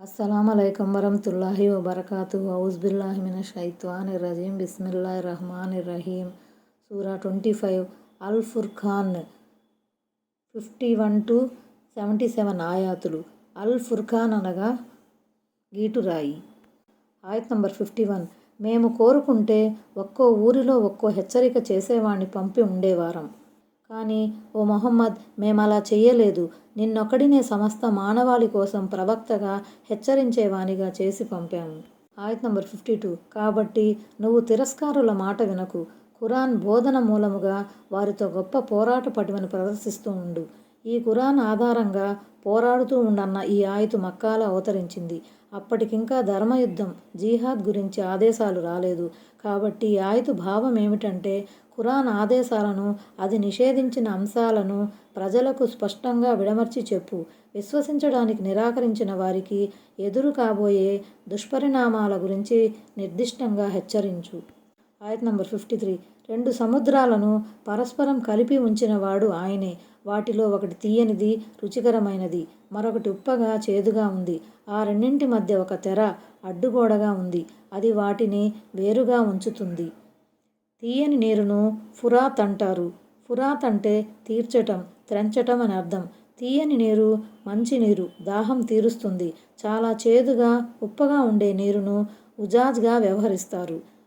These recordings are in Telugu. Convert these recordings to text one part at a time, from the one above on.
అస్సలం అయికం వరహతుల్లాహి వబర్కాతు హౌస్ మిన షైత్వాని రజీం బిస్మిల్లా రహమాన్ రహీం సూరా twenty five. Al Furqan fifty one to seventy seven ఆయాతులు. అల్ ఫుర్ఖాన్ అనగా గీటురాయి. ఆయత్ నంబర్ ఫిఫ్టీ వన్. మేము కోరుకుంటే ఒక్కో ఊరిలో ఒక్కో హెచ్చరిక చేసేవాణ్ణి పంపి ఉండేవారం. కానీ ఓ మొహమ్మద్ మేమలా చెయ్యలేదు. నిన్నొక్కడినే సమస్త మానవాళి కోసం ప్రవక్తగా హెచ్చరించేవానిగా చేసి పంపాము. ఆయత్ నంబర్ ఫిఫ్టీ టూ. కాబట్టి నువ్వు తిరస్కారుల మాట వినకు. ఖురాన్ బోధన మూలముగా వారితో గొప్ప పోరాట పటిమను ప్రదర్శిస్తూ ఉండు. ఈ ఖురాన్ ఆధారంగా పోరాడుతూ ఉండన్న ఈ ఆయతు మక్కాల అవతరించింది. అప్పటికింకా ధర్మయుద్ధం జీహాద్ గురించి ఆదేశాలు రాలేదు. కాబట్టి ఈ ఆయతు భావం ఏమిటంటే ఖురాన్ ఆదేశాలను అది నిషేధించిన అంశాలను ప్రజలకు స్పష్టంగా విడమర్చి చెప్పు. విశ్వసించడానికి నిరాకరించిన వారికి ఎదురు కాబోయే దుష్పరిణామాల గురించి నిర్దిష్టంగా హెచ్చరించు. ఆయత్ నంబర్ ఫిఫ్టీ త్రీ. రెండు సముద్రాలను పరస్పరం కలిపి ఉంచినవాడు ఆయనే. వాటిలో ఒకటి తీయనిది రుచికరమైనది. మరొకటి ఉప్పగా చేదుగా ఉంది. ఆ రెండింటి మధ్య ఒక తెర అడ్డుగోడగా ఉంది. అది వాటిని వేరుగా ఉంచుతుంది. తీయని నీరును ఫురాత్ అంటారు. ఫురాత్ అంటే తీర్చటం త్రెంచటం అని అర్థం. తీయని నీరు మంచినీరు దాహం తీరుస్తుంది. చాలా చేదుగా ఉప్పగా ఉండే నీరును ఉజాజ్గా వ్యవహరిస్తారు.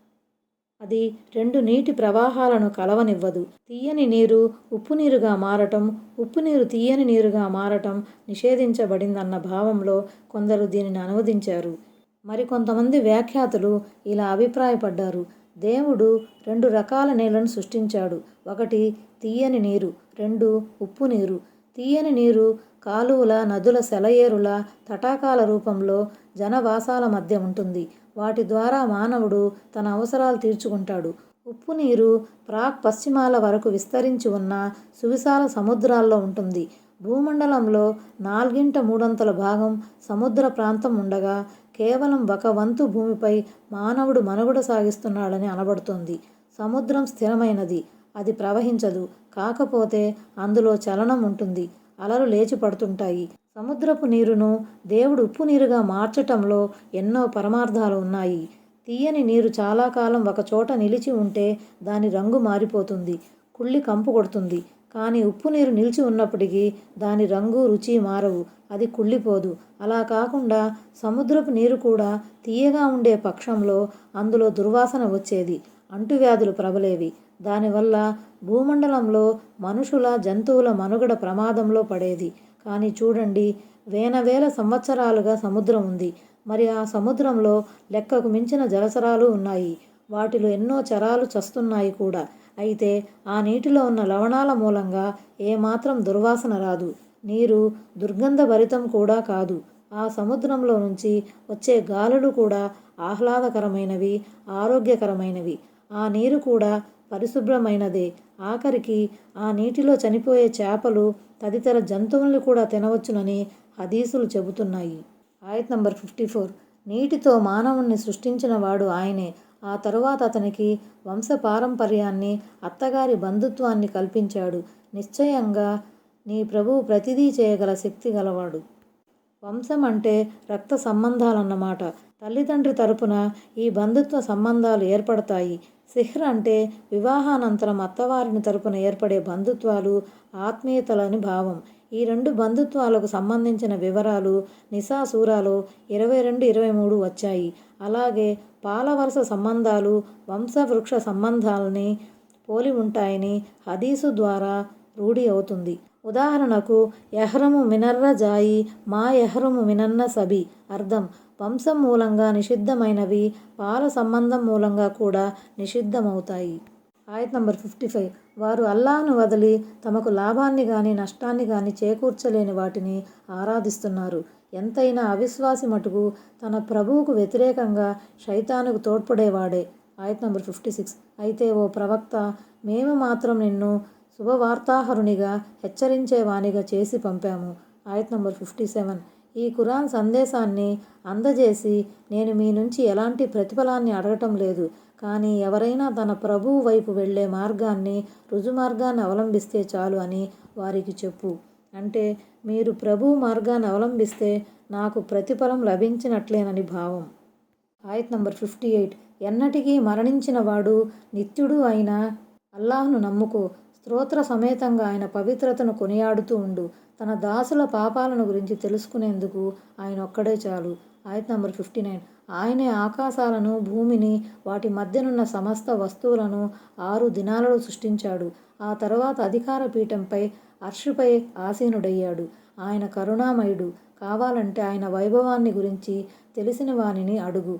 అది రెండు నీటి ప్రవాహాలను కలవనివ్వదు. తీయని నీరు ఉప్పు నీరుగా మారటం ఉప్పు నీరు తీయని నీరుగా మారటం నిషేధించబడిందన్న భావంలో కొందరు దీనిని అనువదించారు. మరికొంతమంది వ్యాఖ్యాతలు ఇలా అభిప్రాయపడ్డారు. దేవుడు రెండు రకాల నీళ్ళను సృష్టించాడు. ఒకటి తీయని నీరు రెండు ఉప్పు నీరు. తీయని నీరు కాలువల నదుల సెలయేరుల తటాకాల రూపంలో జనవాసాల మధ్య ఉంటుంది. వాటి ద్వారా మానవుడు తన అవసరాలు తీర్చుకుంటాడు. ఉప్పు నీరు ప్రాక్ పశ్చిమాల వరకు విస్తరించి ఉన్న సువిశాల సముద్రాల్లో ఉంటుంది. భూమండలంలో నాలుగింట మూడొంతుల భాగం సముద్ర ప్రాంతం ఉండగా కేవలం ఒక వంతు భూమిపై మానవుడు మనుగడ సాగిస్తున్నాడని అనబడుతోంది. సముద్రం స్థిరమైనది. అది ప్రవహించదు. కాకపోతే అందులో చలనం ఉంటుంది. అలలు లేచి పడుతుంటాయి. సముద్రపు నీరును దేవుడు ఉప్పు నీరుగా మార్చటంలో ఎన్నో పరమార్థాలు ఉన్నాయి. తీయని నీరు చాలా కాలం ఒక చోట నిలిచి ఉంటే దాని రంగు మారిపోతుంది కుళ్ళి కంపు కొడుతుంది. కానీ ఉప్పు నీరు నిలిచి ఉన్నప్పటికీ దాని రంగు రుచి మారవు అది కుళ్ళిపోదు. అలా కాకుండా సముద్రపు నీరు కూడా తీయగా ఉండే పక్షంలో అందులో దుర్వాసన వచ్చేది అంటువ్యాధులు ప్రబలేవి. దానివల్ల భూమండలంలో మనుషుల జంతువుల మనుగడ ప్రమాదంలో పడేది. కానీ చూడండి వేల సంవత్సరాలుగా సముద్రం ఉంది. మరి ఆ సముద్రంలో లెక్కకు మించిన జలచరాలు ఉన్నాయి. వాటిలో ఎన్నో చరాలు చస్తున్నాయి కూడా. అయితే ఆ నీటిలో ఉన్న లవణాల మూలంగా ఏమాత్రం దుర్వాసన రాదు. నీరు దుర్గంధభరితం కూడా కాదు. ఆ సముద్రంలో నుంచి వచ్చే గాలులు కూడా ఆహ్లాదకరమైనవి ఆరోగ్యకరమైనవి. ఆ నీరు కూడా పరిశుభ్రమైనదే. ఆఖరికి ఆ నీటిలో చనిపోయే చేపలు తదితర జంతువులను కూడా తినవచ్చునని హదీసులు చెబుతున్నాయి. ఆయత్ నంబర్ ఫిఫ్టీ ఫోర్. నీటితో మానవుణ్ణి సృష్టించిన వాడు ఆయనే. ఆ తరువాత అతనికి వంశపారంపర్యాన్ని అత్తగారి బంధుత్వాన్ని కల్పించాడు. నిశ్చయంగా నీ ప్రభువు ప్రతిదీ చేయగల శక్తి గలవాడు. వంశం అంటే రక్త సంబంధాలన్నమాట. తల్లిదండ్రి తరపున ఈ బంధుత్వ సంబంధాలు ఏర్పడతాయి. సిహ్ర అంటే వివాహానంతరం అత్తవారిని తరపున ఏర్పడే బంధుత్వాలు ఆత్మీయతలని భావం. ఈ రెండు బంధుత్వాలకు సంబంధించిన వివరాలు నిసా సూరాలో ఇరవై రెండు ఇరవై మూడు వచ్చాయి. అలాగే పాలవరుస సంబంధాలు వంశవృక్ష సంబంధాలని పోలి ఉంటాయని హదీసు ద్వారా రూఢి అవుతుంది. ఉదాహరణకు ఎహ్రము మినర్ర జాయి మా ఎహ్రము మినన్న సబి అర్థం. వంశం మూలంగా నిషిద్ధమైనవి పాల సంబంధం మూలంగా కూడా నిషిద్ధమవుతాయి. ఆయత్ నంబర్ ఫిఫ్టీ ఫైవ్. వారు అల్లాను వదిలి తమకు లాభాన్ని కానీ నష్టాన్ని కానీ చేకూర్చలేని వాటిని ఆరాధిస్తున్నారు. ఎంతైనా అవిశ్వాసి మటుకు తన ప్రభువుకు వ్యతిరేకంగా శైతానుకు తోడ్పడేవాడే. ఆయత్ నంబర్ ఫిఫ్టీ సిక్స్. అయితే ఓ ప్రవక్త మేము మాత్రం నిన్ను శుభవార్తాహరునిగా హెచ్చరించేవానిగా చేసి పంపాము. ఆయత్ నంబర్ ఫిఫ్టీ సెవెన్. ఈ ఖురాన్ సందేశాన్ని అందజేసి నేను మీ నుంచి ఎలాంటి ప్రతిఫలాన్ని అడగటం లేదు. కానీ ఎవరైనా తన ప్రభువు వైపు వెళ్ళే మార్గాన్ని రుజుమార్గాన్ని అవలంబిస్తే చాలు అని వారికి చెప్పు. అంటే మీరు ప్రభు మార్గాన్ని అవలంబిస్తే నాకు ప్రతిఫలం లభించినట్లేనని భావం. ఆయత్ నంబర్ ఫిఫ్టీ ఎయిట్. ఎన్నటికీ మరణించిన వాడు నిత్యుడు అయిన అల్లాహ్ను నమ్ముకో. స్తోత్ర సమేతంగా ఆయన పవిత్రతను కొనియాడుతూ ఉండు. తన దాసుల పాపాలను గురించి తెలుసుకునేందుకు ఆయన ఒక్కడే చాలు. ఆయత నంబర్ ఫిఫ్టీ నైన్. ఆయనే ఆకాశాలను భూమిని వాటి మధ్యనున్న సమస్త వస్తువులను ఆరు దినాలలో సృష్టించాడు. ఆ తర్వాత అధికార పీఠంపై అర్షుపై ఆసీనుడయ్యాడు. ఆయన కరుణామయుడు. కావాలంటే ఆయన వైభవాన్ని గురించి తెలిసిన వానిని అడుగు.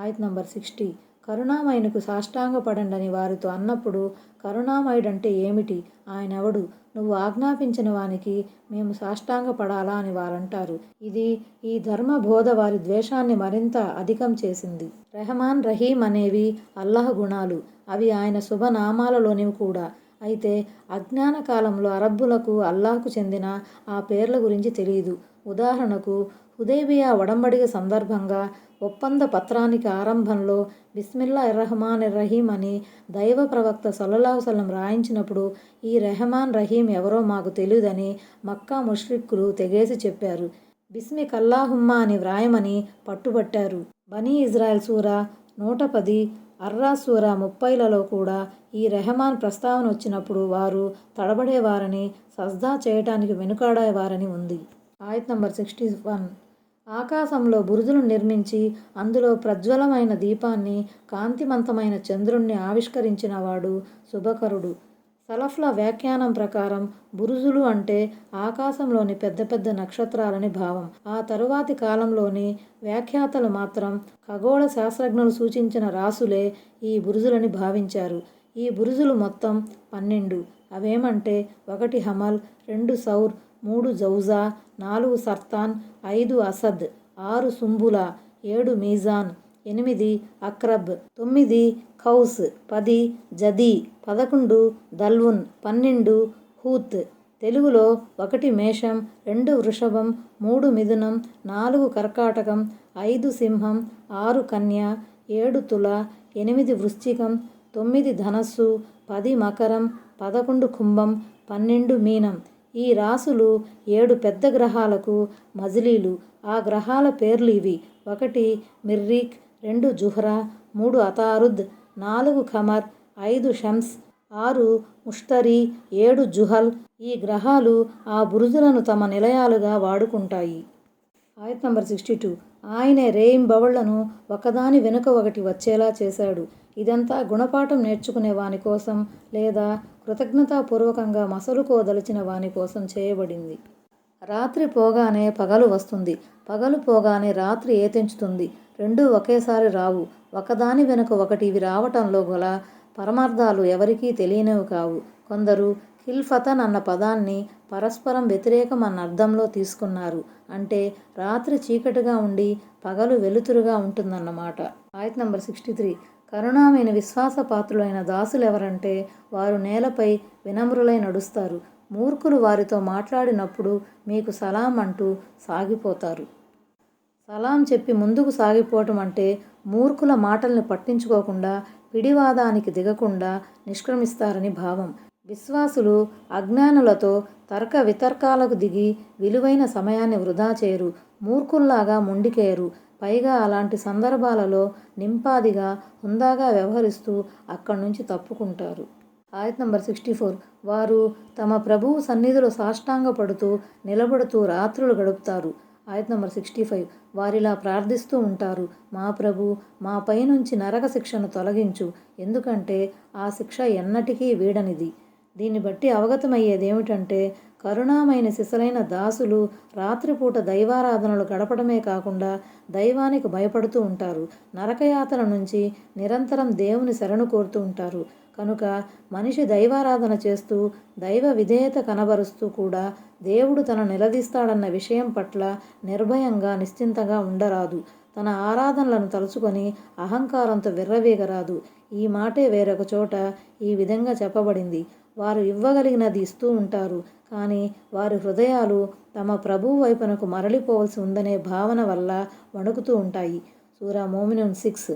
ఆయత్ నంబర్ సిక్స్టీ. కరుణామయునికి సాష్టాంగపడండని వారితో అన్నప్పుడు కరుణామయుడంటే ఏమిటి? ఆయన ఎవడు నువ్వు ఆజ్ఞాపించిన వానికి మేము సాష్టాంగపడాలా అని వారంటారు. ఇది ఈ ధర్మ బోధ వారి ద్వేషాన్ని మరింత అధికం చేసింది. రెహమాన్ రహీం అనేవి అల్లాహ్ గుణాలు. అవి ఆయన శుభనామాలలోనివి కూడా. అయితే అజ్ఞాన కాలంలో అరబ్బులకు అల్లాహ్కు చెందిన ఆ పేర్ల గురించి తెలియదు ఉదాహరణకు హుదేబియా ఒడంబడిక సందర్భంగా ఒప్పంద పత్రానికి ఆరంభంలో బిస్మిల్లా రహమాన్ రహీం అని దైవ ప్రవక్త సల్లల్లాహు రాయించినప్పుడు ఈ రెహమాన్ రహీం ఎవరో మాకు తెలియదని మక్కా ముష్రిక్కులు తెగేసి చెప్పారు. బిస్మి కల్లాహుమ్మా అని వ్రాయమని పట్టుబట్టారు. బనీ ఇజ్రాయెల్ సూర నూట పది అర్రా సూర ముప్పైలలో కూడా ఈ రెహమాన్ ప్రస్తావన వచ్చినప్పుడు వారు తడబడేవారని సజ్దా చేయటానికి వెనుకాడేవారని ఉంది. ఆయత్ నంబర్ సిక్స్టీ వన్. ఆకాశంలో బురుజులు నిర్మించి అందులో ప్రజ్వలమైన దీపాన్ని కాంతిమంతమైన చంద్రుణ్ణి ఆవిష్కరించిన వాడు శుభకరుడు. సలఫ్ల వ్యాఖ్యానం ప్రకారం బురుజులు అంటే ఆకాశంలోని పెద్ద పెద్ద నక్షత్రాలని భావం. ఆ తరువాతి కాలంలోని వ్యాఖ్యాతలు మాత్రం ఖగోళ శాస్త్రజ్ఞులు సూచించిన రాసులే ఈ బురుజులని భావించారు. ఈ బురుజులు మొత్తం పన్నెండు. అవేమంటే ఒకటి హమల్ రెండు సౌర్ మూడు జౌజా నాలుగు సర్తాన్ ఐదు అసద్ ఆరు సుంబుల ఏడు మీజాన్ ఎనిమిది అక్రబ్ తొమ్మిది కౌస్ పది జదీ పదకొండు దల్వున్ పన్నెండు హూత్. తెలుగులో ఒకటి మేషం రెండు వృషభం మూడు మిథునం నాలుగు కర్కాటకం ఐదు సింహం ఆరు కన్య ఏడు తుల ఎనిమిది వృశ్చికం తొమ్మిది ధనస్సు పది మకరం పదకొండు కుంభం పన్నెండు మీనం. ఈ రాసులు ఏడు పెద్ద గ్రహాలకు మజిలీలు. ఆ గ్రహాల పేర్లు ఇవి. ఒకటి మిర్రీక్ రెండు జుహ్రా మూడు అతారుద్ నాలుగు ఖమర్ ఐదు షమ్స్ ఆరు ముష్తరి ఏడు జుహల్. ఈ గ్రహాలు ఆ బురుజులను తమ నిలయాలుగా వాడుకుంటాయి. ఆయత్ నంబర్ సిక్స్టీ టూ. ఆయనే రేయింబవళ్ళను ఒకదాని వెనుక ఒకటి వచ్చేలా చేశాడు. ఇదంతా గుణపాఠం నేర్చుకునే వాని కోసం లేదా కృతజ్ఞతాపూర్వకంగా మసలుకోదలిచిన వాని కోసం చేయబడింది. రాత్రి పోగానే పగలు వస్తుంది. పగలు పోగానే రాత్రి ఏతెంచుతుంది. రెండూ ఒకేసారి రావు. ఒకదాని వెనుక ఒకటి ఇవి రావటంలో గల పరమార్థాలు ఎవరికీ తెలియనివి కావు. కొందరు హిల్ఫతన్ అన్న పదాన్ని పరస్పరం వ్యతిరేకం అన్న అర్థంలో తీసుకున్నారు. అంటే రాత్రి చీకటిగా ఉండి పగలు వెలుతురుగా ఉంటుందన్నమాట. ఆయత్ నంబర్ సిక్స్టీ త్రీ. కరుణామైన విశ్వాసపాత్రులైన దాసులు ఎవరంటే వారు నేలపై వినమ్రులై నడుస్తారు. మూర్ఖులు వారితో మాట్లాడినప్పుడు మీకు సలాం అంటూ సాగిపోతారు. సలాం చెప్పి ముందుకు సాగిపోవటం అంటే మూర్ఖుల మాటల్ని పట్టించుకోకుండా పిడివాదానికి దిగకుండా నిష్క్రమిస్తారని భావం. విశ్వాసులు అజ్ఞానులతో తర్క వితర్కాలకు దిగి విలువైన సమయాన్ని వృధా చేయరు. మూర్ఖుల్లాగా మొండికేయరు. పైగా అలాంటి సందర్భాలలో నింపాదిగా హుందాగా వ్యవహరిస్తూ అక్కడి నుంచి తప్పుకుంటారు. ఆయత్ నంబర్ సిక్స్టీ ఫోర్. వారు తమ ప్రభువు సన్నిధిలో సాష్టాంగపడుతూ నిలబడుతూ రాత్రులు గడుపుతారు. ఆయత్ నంబర్ సిక్స్టీ ఫైవ్. వారిలా ప్రార్థిస్తూ ఉంటారు మా ప్రభు మా పైనుంచి నరక శిక్షను తొలగించు. ఎందుకంటే ఆ శిక్ష ఎన్నటికీ వీడనిది. దీన్ని బట్టి అవగతమయ్యేది ఏమిటంటే కరుణామైన సిసలైన దాసులు రాత్రిపూట దైవారాధనలు గడపడమే కాకుండా దైవానికి భయపడుతూ ఉంటారు. నరకయాతల నుంచి నిరంతరం దేవుని శరణు కోరుతూ ఉంటారు. కనుక మనిషి దైవారాధన చేస్తూ దైవ విధేయత కనబరుస్తూ కూడా దేవుడు తన నిలదీస్తాడన్న విషయం పట్ల నిర్భయంగా నిశ్చింతగా ఉండరాదు. తన ఆరాధనలను తలుచుకొని అహంకారంతో విర్రవీగరాదు. ఈ మాటే వేరొక చోట ఈ విధంగా చెప్పబడింది. వారు ఇవ్వగలిగినది ఇస్తూ ఉంటారు. కానీ వారి హృదయాలు తమ ప్రభువు వైపునకు మరలిపోవలసి ఉందనే భావన వల్ల వణుకుతూ ఉంటాయి. సూరా మోమినున్ సిక్స్.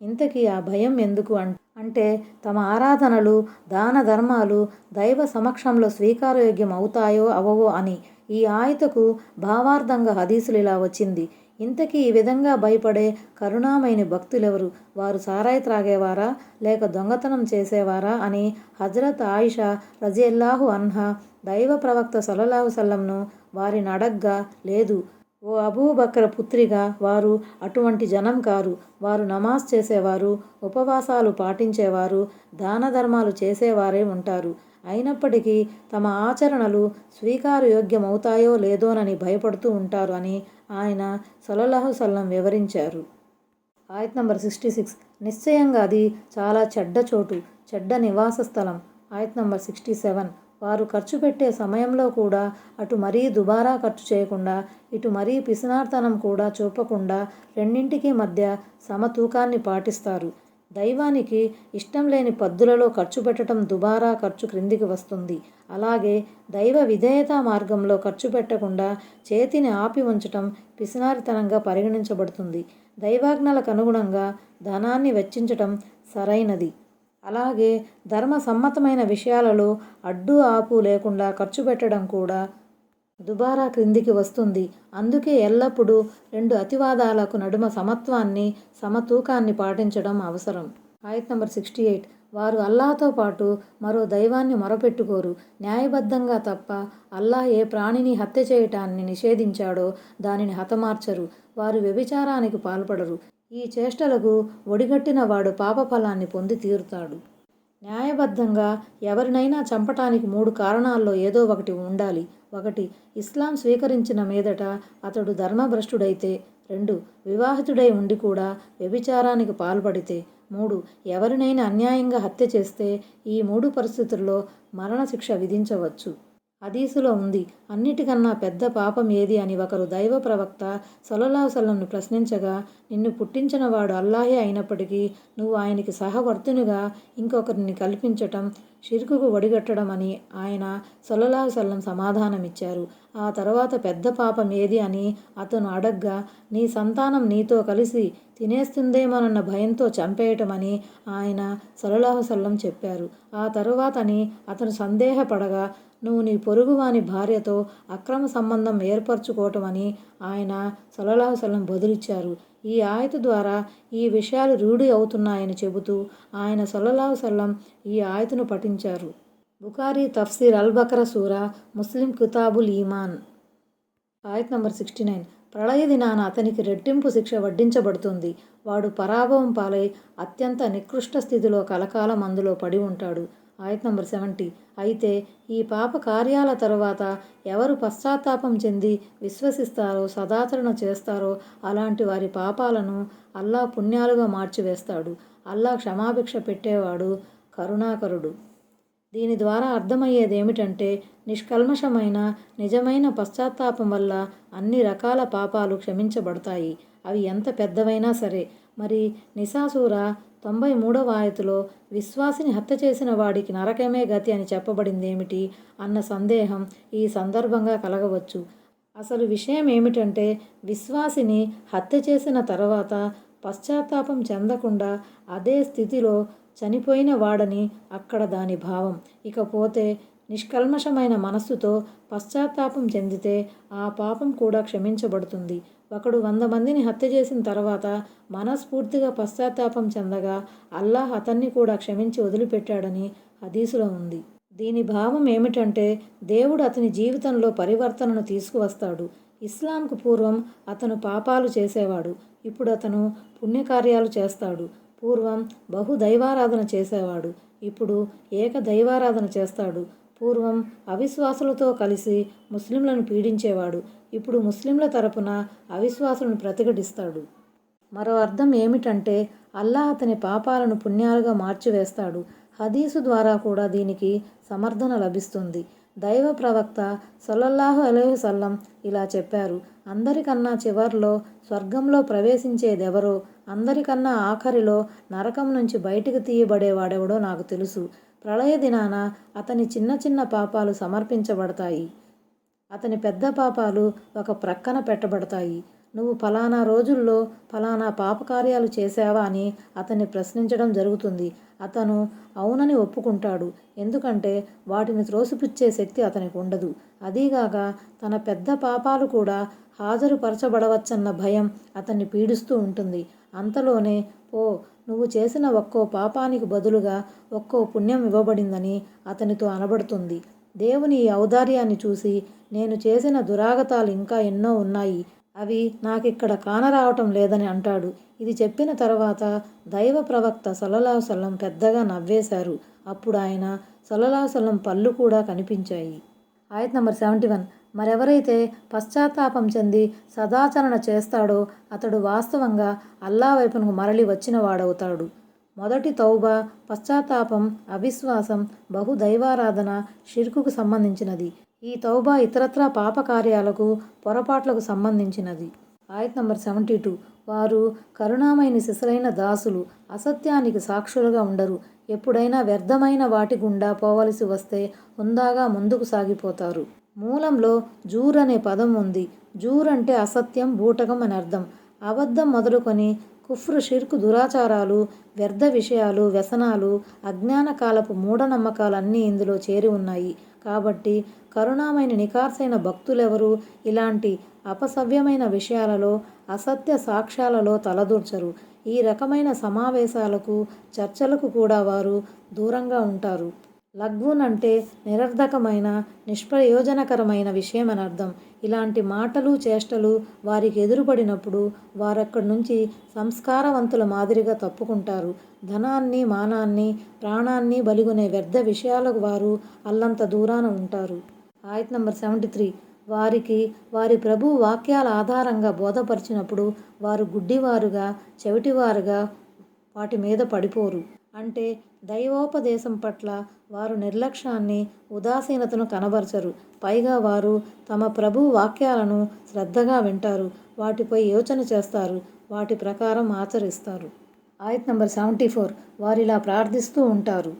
ఇంతకీ ఆ భయం ఎందుకు అంటే తమ ఆరాధనలు దాన ధర్మాలు దైవ సమక్షంలో స్వీకారయోగ్యం అవుతాయో అవవో అని. ఈ ఆయతకు భావార్థంగా హదీసులు ఇలా వచ్చింది. ఇంతకీ ఈ విధంగా భయపడే కరుణామైన భక్తులెవరు? వారు సారాయి త్రాగేవారా? లేక దొంగతనం చేసేవారా? అని హజరత్ ఆయిషా రజియల్లాహు అన్హా దైవ ప్రవక్త సల్లల్లాహు సల్లంను వారిని అడగ్గా లేదు ఓ అబూబక్ర పుత్రిగా వారు అటువంటి జనం కారు. వారు నమాజ్ చేసేవారు ఉపవాసాలు పాటించేవారు దాన ధర్మాలు చేసేవారే ఉంటారు. అయినప్పటికీ తమ ఆచరణలు స్వీకారయోగ్యమవుతాయో లేదోనని భయపడుతూ ఉంటారు అని ఆయన సొలలాహు సల్లం వివరించారు. ఆయత్ నంబర్ సిక్స్టీ సిక్స్. నిశ్చయంగా అది చాలా చెడ్డ చోటు చెడ్డ నివాస స్థలం. ఆయత్ నంబర్ సిక్స్టీ సెవెన్. వారు ఖర్చు పెట్టే సమయంలో కూడా అటు మరీ దుబారా ఖర్చు చేయకుండా ఇటు మరీ పిసినార్తనం కూడా చూపకుండా రెండింటికి మధ్య సమతూకాన్ని పాటిస్తారు. దైవానికి ఇష్టం లేని పద్దులలో ఖర్చు పెట్టడం దుబారా ఖర్చు క్రిందికి వస్తుంది. అలాగే దైవ విధేయత మార్గంలో ఖర్చు పెట్టకుండా చేతిని ఆపి ఉంచటం పిసినారితనంగా పరిగణించబడుతుంది. దైవాజ్ఞలకు అనుగుణంగా ధనాన్ని వెచ్చించటం సరైనది. అలాగే ధర్మ సమ్మతమైన విషయాలలో అడ్డు ఆపు లేకుండా ఖర్చు పెట్టడం కూడా దుబారా క్రిందికి వస్తుంది. అందుకే ఎల్లప్పుడూ రెండు అతివాదాలకు నడుమ సమత్వాన్ని సమతూకాన్ని పాటించడం అవసరం. ఆయత్ నంబర్ సిక్స్టీ ఎయిట్. వారు అల్లాతో పాటు మరో దైవాన్ని మొరపెట్టుకోరు. న్యాయబద్ధంగా తప్ప అల్లా ఏ ప్రాణిని హత్య చేయటాన్ని నిషేధించాడో దానిని హతమార్చరు. వారు వ్యభిచారానికి పాల్పడరు. ఈ చేష్టలకు ఒడిగట్టిన వాడు పాపఫలాన్ని పొంది తీరుతాడు. న్యాయబద్ధంగా ఎవరినైనా చంపటానికి మూడు కారణాల్లో ఏదో ఒకటి ఉండాలి. ఒకటి ఇస్లాం స్వీకరించిన మీదట అతడు ధర్మభ్రష్టుడైతే రెండు వివాహితుడై ఉండి కూడా వ్యభిచారానికి పాల్పడితే మూడు ఎవరినైనా అన్యాయంగా హత్య చేస్తే ఈ మూడు పరిస్థితుల్లో మరణశిక్ష విధించవచ్చు. హదీసులో ఉంది అన్నిటికన్నా పెద్ద పాపం ఏది అని ఒకరు దైవ ప్రవక్త సొలలాసల్లంను ప్రశ్నించగా నిన్ను పుట్టించిన వాడు అల్లాహే అయినప్పటికీ నువ్వు ఆయనకి సహవర్తునిగా ఇంకొకరిని కల్పించటం షిర్కుకు ఒడిగట్టడం అని ఆయన సొలలాహు సల్లం సమాధానమిచ్చారు. ఆ తర్వాత పెద్ద పాపం ఏది అని అతను అడగ్గా నీ సంతానం నీతో కలిసి తినేస్తుందేమోనన్న భయంతో చంపేయటమని ఆయన సలలాహు చెప్పారు. ఆ తరువాతని అతను సందేహపడగా నువ్వు నీ పొరుగువాని భార్యతో అక్రమ సంబంధం ఏర్పరచుకోవటమని ఆయన సలహాసలం బదులిచ్చారు. ఈ ఆయత ద్వారా ఈ విషయాలు రూఢి అవుతున్నాయని చెబుతూ ఆయన సల్లల్లాహు సల్లం ఈ ఆయతను పఠించారు. బుఖారీ తఫ్సీర్ అల్ బకర సూరా ముస్లిం కితాబుల్ ఈమాన్. ఆయత్ నంబర్ సిక్స్టీ నైన్. ప్రళయ దినాన అతనికి రెట్టింపు శిక్ష వడ్డించబడుతుంది. వాడు పరాభవం పాలై అత్యంత నికృష్ట స్థితిలో కలకాలం అందులో పడి ఉంటాడు. ఆయత్ నంబర్ సెవెంటీ. అయితే ఈ పాప కార్యాల తరువాత ఎవరు పశ్చాత్తాపం చెంది విశ్వసిస్తారో సదాచరణ చేస్తారో అలాంటి వారి పాపాలను అల్లా పుణ్యాలుగా మార్చివేస్తాడు. అల్లా క్షమాభిక్ష పెట్టేవాడు కరుణాకరుడు. దీని ద్వారా అర్థమయ్యేది ఏమిటంటే నిష్కల్మషమైన నిజమైన పశ్చాత్తాపం వల్ల అన్ని రకాల పాపాలు క్షమించబడతాయి. అవి ఎంత పెద్దవైనా సరే. మరి నిశాసూర తొంభై మూడవ ఆయతులో విశ్వాసిని హత్య చేసిన వాడికి నరకమే గతి అని చెప్పబడింది ఏమిటి అన్న సందేహం ఈ సందర్భంగా కలగవచ్చు. అసలు విషయం ఏమిటంటే విశ్వాసిని హత్య చేసిన తర్వాత పశ్చాత్తాపం చెందకుండా అదే స్థితిలో చనిపోయిన వాడని అక్కడ దాని భావం. ఇకపోతే నిష్కల్మషమైన మనస్సుతో పశ్చాత్తాపం చెందితే ఆ పాపం కూడా క్షమించబడుతుంది. ఒకడు వంద మందిని హత్య చేసిన తర్వాత మనస్ఫూర్తిగా పశ్చాత్తాపం చెందగా అల్లాహ్ అతన్ని కూడా క్షమించి వదిలిపెట్టాడని హదీసులో ఉంది. దీని భావం ఏమిటంటే దేవుడు అతని జీవితంలో పరివర్తనను తీసుకువస్తాడు. ఇస్లాంకు పూర్వం అతను పాపాలు చేసేవాడు. ఇప్పుడు అతను పుణ్యకార్యాలు చేస్తాడు. పూర్వం బహు దైవారాధన చేసేవాడు. ఇప్పుడు ఏక దైవారాధన చేస్తాడు. పూర్వం అవిశ్వాసులతో కలిసి ముస్లింలను పీడించేవాడు. ఇప్పుడు ముస్లింల తరపున అవిశ్వాసులను ప్రతిఘటిస్తాడు. మరో అర్థం ఏమిటంటే అల్లాహ్ అతని పాపాలను పుణ్యాలుగా మార్చివేస్తాడు. హదీసు ద్వారా కూడా దీనికి సమర్థన లభిస్తుంది. దైవ ప్రవక్త సల్లల్లాహు అలైహి సల్లం ఇలా చెప్పారు. అందరికన్నా చివర్లో స్వర్గంలో ప్రవేశించేదెవరో అందరికన్నా ఆఖరిలో నరకం నుంచి బయటికి తీయబడేవాడెవడో నాకు తెలుసు. ప్రళయ దినాన అతని చిన్న చిన్న పాపాలు సమర్పించబడతాయి. అతని పెద్ద పాపాలు ఒక ప్రక్కన పెట్టబడతాయి. నువ్వు ఫలానా రోజుల్లో ఫలానా పాపకార్యాలు చేశావా అని అతన్ని ప్రశ్నించడం జరుగుతుంది. అతను అవునని ఒప్పుకుంటాడు. ఎందుకంటే వాటిని త్రోసిపుచ్చే శక్తి అతనికి ఉండదు. అదీగాక తన పెద్ద పాపాలు కూడా హాజరుపరచబడవచ్చన్న భయం అతన్ని పీడిస్తూ ఉంటుంది. అంతలోనే ఓ నువ్వు చేసిన ఒక్కో పాపానికి బదులుగా ఒక్కో పుణ్యం ఇవ్వబడిందని అతనితో అనబడుతుంది. దేవుని ఈ ఔదార్యాన్ని చూసి నేను చేసిన దురాగతాలు ఇంకా ఎన్నో ఉన్నాయి. అవి నాకిక్కడ కానరావటం లేదని అంటాడు. ఇది చెప్పిన తర్వాత దైవ ప్రవక్త సలలాసలం పెద్దగా నవ్వేశారు. అప్పుడు ఆయన సలలాసలం పళ్ళు కూడా కనిపించాయి. ఆయత్ నంబర్ సెవెంటీ వన్. మరెవరైతే పశ్చాత్తాపం చెంది సదాచరణ చేస్తాడో అతడు వాస్తవంగా అల్లా వైపునకు మరలి వచ్చిన వాడవుతాడు మొదటి తౌబా పశ్చాత్తాపం అవిశ్వాసం బహుదైవారాధన షిర్కుకు సంబంధించినది. ఈ తౌబా ఇతరత్రా పాపకార్యాలకు పొరపాట్లకు సంబంధించినది. ఆయత్ నంబర్ సెవెంటీ టూ. వారు కరుణామైన శిశులైన దాసులు అసత్యానికి సాక్షులుగా ఉండరు. ఎప్పుడైనా వ్యర్థమైన వాటి గుండా పోవలసి వస్తే హుందాగా ముందుకు సాగిపోతారు. మూలంలో జూర్ అనే పదం ఉంది. జూర్ అంటే అసత్యం బూటకం అని అర్థం. అబద్ధం మొదలుకొని కుఫ్రు షిర్కు దురాచారాలు వ్యర్థ విషయాలు వ్యసనాలు అజ్ఞాన కాలపు మూఢనమ్మకాలు అన్నీ ఇందులో చేరి ఉన్నాయి. కాబట్టి కరుణామైన నికార్సైన భక్తులెవరు ఇలాంటి అపసవ్యమైన విషయాలలో అసత్య సాక్ష్యాలలో తలదూర్చరు. ఈ రకమైన సమావేశాలకు చర్చలకు కూడా వారు దూరంగా ఉంటారు. లగ్వున్ అంటే నిరర్ధకమైన నిష్ప్రయోజనకరమైన విషయం అని అర్థం ఇలాంటి మాటలు చేష్టలు వారికి ఎదురుపడినప్పుడు వారక్కడి నుంచి సంస్కారవంతుల మాదిరిగా తప్పుకుంటారు. ధనాన్ని మానాన్ని ప్రాణాన్ని బలిగొనే వ్యర్థ విషయాలకు వారు అల్లంత దూరాన ఉంటారు. ఆయత్ నంబర్ సెవెంటీ త్రీ. వారికి వారి ప్రభు వాక్యాల ఆధారంగా బోధపరిచినప్పుడు వారు గుడ్డివారుగా చెవిటివారుగా వాటి మీద పడిపోరు. అంటే దైవోపదేశం పట్ల వారు నిర్లక్ష్యాన్ని ఉదాసీనతను కనబరచరు. పైగా వారు తమ ప్రభు వాక్యాలను శ్రద్ధగా వింటారు. వాటిపై యోచన చేస్తారు. వాటి ప్రకారం ఆచరిస్తారు. ఆయత్ నంబర్ సెవెంటీ ఫోర్. వారిలా ప్రార్థిస్తూ ఉంటారు.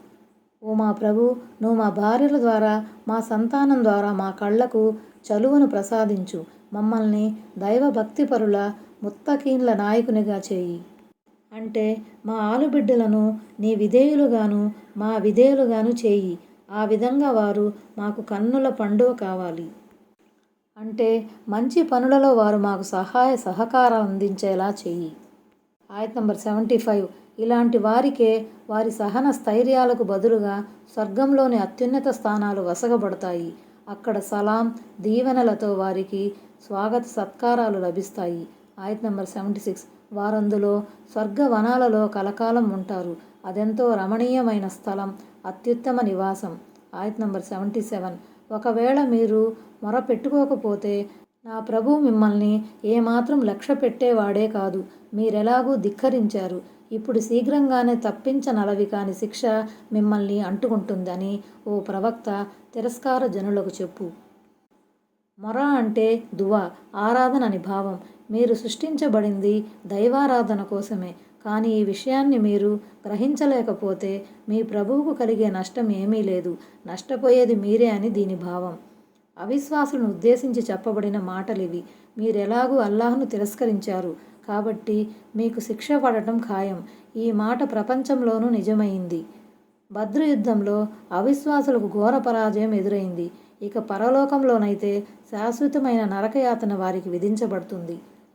ఓ మా ప్రభు నువ్వు మా భార్యల ద్వారా మా సంతానం ద్వారా మా కళ్ళకు చలువను ప్రసాదించు. మమ్మల్ని దైవభక్తిపరుల ముత్తకీన్ల నాయకునిగా చేయి. అంటే మా ఆలుబిడ్డలను నీ విధేయులుగాను మా విధేయులుగాను చేయి. ఆ విధంగా వారు మాకు కన్నుల పండుగ కావాలి. అంటే మంచి పనులలో వారు మాకు సహాయ సహకారం అందించేలా చెయ్యి ఆయత్ నంబర్ సెవెంటీ ఫైవ్. ఇలాంటి వారికే వారి సహన స్థైర్యాలకు బదులుగా స్వర్గంలోని అత్యున్నత స్థానాలు వసగబడతాయి. అక్కడ సలాం దీవెనలతో వారికి స్వాగత సత్కారాలు లభిస్తాయి. ఆయత్ నంబర్ సెవెంటీ సిక్స్. వారందులో స్వర్గవనాలలో కలకాలం ఉంటారు. అదెంతో రమణీయమైన స్థలం అత్యుత్తమ నివాసం. ఆయత్ నంబర్ సెవెంటీ సెవెన్. ఒకవేళ మీరు మొర పెట్టుకోకపోతే నా ప్రభు మిమ్మల్ని ఏమాత్రం లక్ష్య పెట్టేవాడే కాదు. మీరెలాగూ ధిక్కరించారు. ఇప్పుడు శీఘ్రంగానే తప్పించనలవి కాని శిక్ష మిమ్మల్ని అంటుకుంటుందని ఓ ప్రవక్త తిరస్కార జనులకు చెప్పు. మొర అంటే దువా ఆరాధన అని భావం. మీరు సృష్టించబడింది దైవారాధన కోసమే. కానీ ఈ విషయాన్ని మీరు గ్రహించలేకపోతే మీ ప్రభువుకు కలిగే నష్టం ఏమీ లేదు. నష్టపోయేది మీరే అని దీని భావం. అవిశ్వాసులను ఉద్దేశించి చెప్పబడిన మాటలివి. మీరెలాగూ అల్లాహ్ను తిరస్కరించారు. కాబట్టి మీకు శిక్ష పడటం ఖాయం. ఈ మాట ప్రపంచంలోనూ నిజమైంది. భద్ర యుద్ధంలో అవిశ్వాసులకు ఘోర పరాజయం ఎదురైంది. ఇక పరలోకంలోనైతే శాశ్వతమైన నరకయాతన వారికి విధించబడుతుంది.